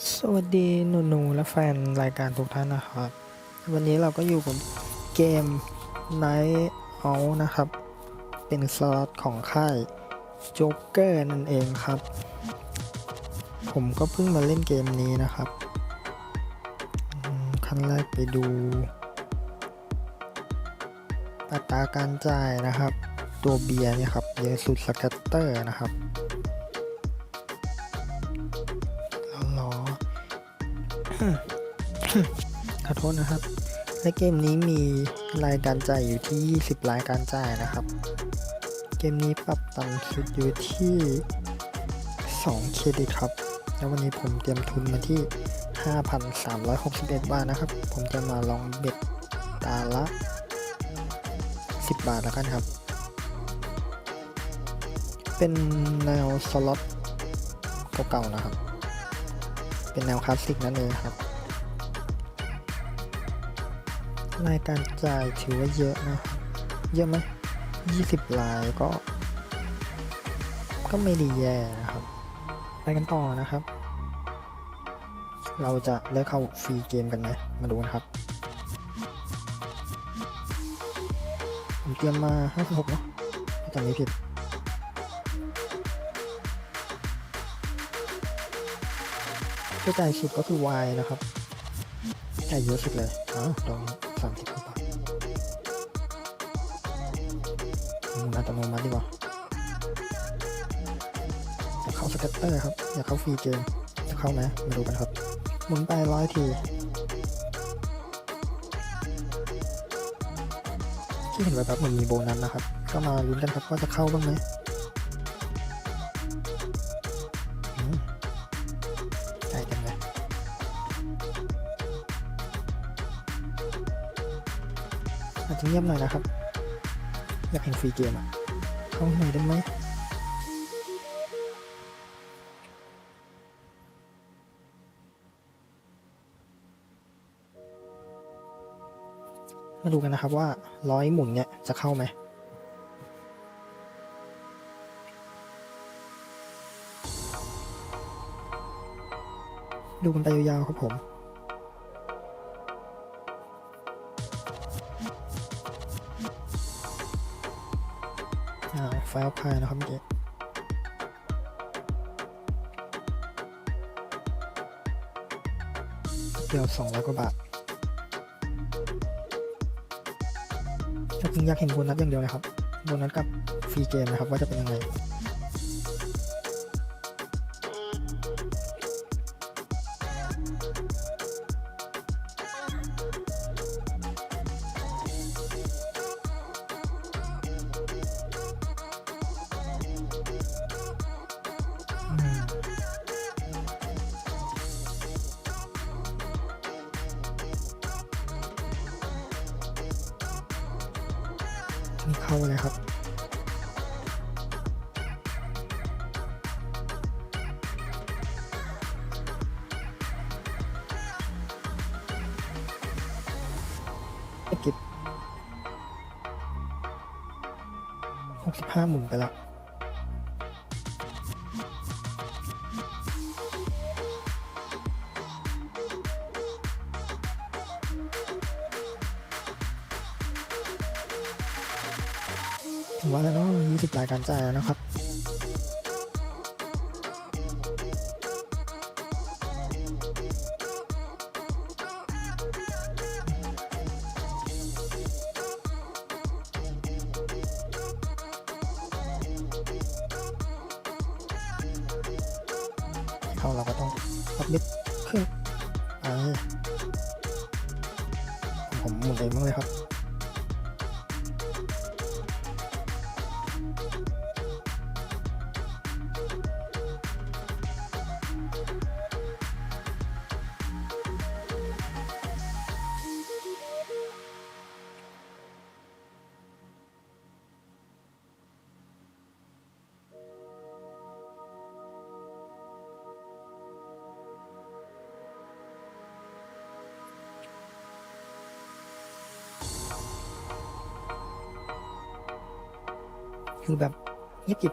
สวัสดีหนูหนูๆและแฟนรายการทุกท่านนะครับ วันนี้เราก็อยู่กับเกม Night Out นะครับ เป็นสล็อตของค่ายโจ๊กเกอร์นั่นเองครับ ผมก็เพิ่งมาเล่นเกมนี้นะครับ ขั้นแรกไปดูอัตราการจ่ายนะครับ ตัวเบียร์เนี่ยครับเยอะสุดสแกตเตอร์นะครับ ขอโทษนะครับและเกมนี้มีรายการจ่ายอยู่ที่ 20 รายการจ่ายนะครับ เกมนี้ปรับต่ำสุดอยู่ที่ 2 เครดิตครับ แล้ววันนี้ผมเตรียมทุนมาที่ 5,361 บาทนะครับ ผมจะมาลองเบ็ดตาละ 10 บาทแล้วกันครับ เป็นแนวสล็อตเก่าๆนะครับ เป็นแนวคลาสสิกนั่นเองครับ รายการจ่ายถือว่าเยอะนะครับเยอะไหม20ลายก็ ก็ไม่ด้แย่นะครับ ไปกันต่อนะครับ เราจะเลือกเข้าฟรีเกมกันไหมมาดูกันครับผมเตรียมมา56เนาะถ้าจำไม่ผิด ที่จ่ายสุดก็คือ Y นะครับจ่ายเยอะสุดเลยอ๋อตรงสามสิบกว่าบาทมุนอัตโนมัติดีกว่าอยากเข้าสเก็ตเตอร์ครับ อยากเข้าฟรีเกมจะเข้าไหมมาดูกันครับ หมุนไปร้อยทีที่เห็นแบบมันมีโบนัสนะครับ ก็มาลุ้นกันครับว่าจะเข้าบ้างไหม อาจจะเงียบหน่อยนะครับ อยากเห็นฟรีเกมอะเข้าหน่อยได้ไหมมาดูกันนะครับว่าร้อยหมุนเนี่ยจะเข้าไหมดูกันไปยาวๆครับผม อ่าไฟล์พายนะครับเมื่อกี้เดียวสองร้อยกว่าบาทจริงอยากเห็นโบนัสอย่างเดียวเลยครับโบนัสกับฟรีเกมนะครับว่าจะเป็นยังไง นี่เข้าเลยครับก็บหกสิบห้าหมุนไปแล้ว ว่าแล้วเนาะ20รายการจ่ายแล้วนะครับเข้าเราก็ต้องปับบิดขึ้นไปผมหมุนเองบ้างเลยครับ คือแบบเงียบกิบ